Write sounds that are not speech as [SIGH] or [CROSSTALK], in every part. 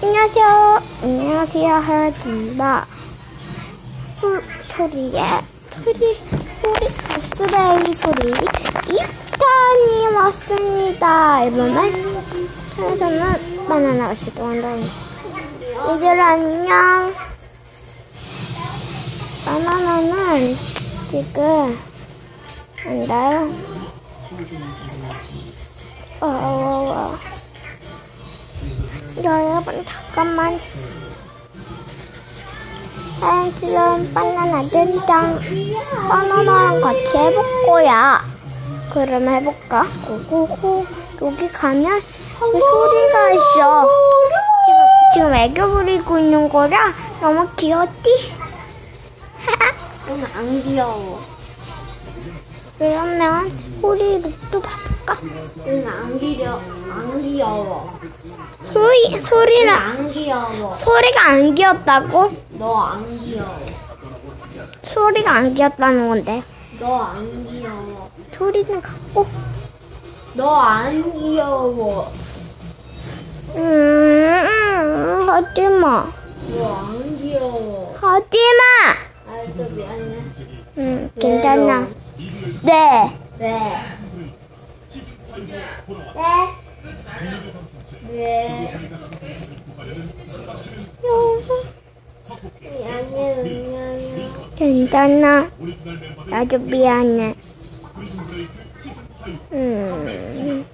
안녕하세요. 안녕하세요. 하였습니다. 소, 소리에, 소리, 소리, 목스베이 소리, 2탄이 왔습니다. 이번엔, 저는 바나나 가 시도 한다. 얘들 안녕. 바나나는 지금, 안다요. 어, 어, 어. 여러분 잠깐만 난 지금 바나나 된장 바나나랑 같이 해볼 거야 그럼 해볼까? 고고고 여기 가면 그 소리가 있어 지금, 지금 애교 부리고 있는 거라 너무 귀엽지? [LAUGHS] 오늘 안 귀여워. 그러면 소리를 또 봐볼까? 오늘 안 귀여, 안 귀여워. 소리, 소리는 안 귀여워. 소리가 안 귀엽다고? 너 안 귀여워. 소리가 안 귀엽다는 건데 너 안 귀여워. 소리는 갖고 너 안 귀여워. 음, 하지 마. 너 안 귀여워. 하지마. 알았어, 미안해. 음, 괜찮아. 네. 네. 미안해, 미안해. 괜찮아. 나도 미안해. 음,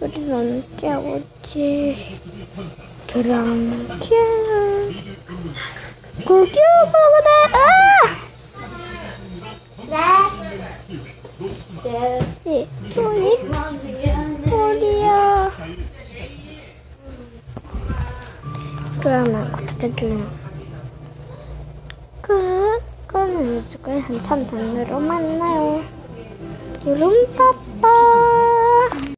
우리 너는 짜고지. 그럼, 큐. 고교 보고다, 아! 그러면 어떻게 주나? 그, 그거는 이제 한 3단으로 만나요. 여름 빠빠.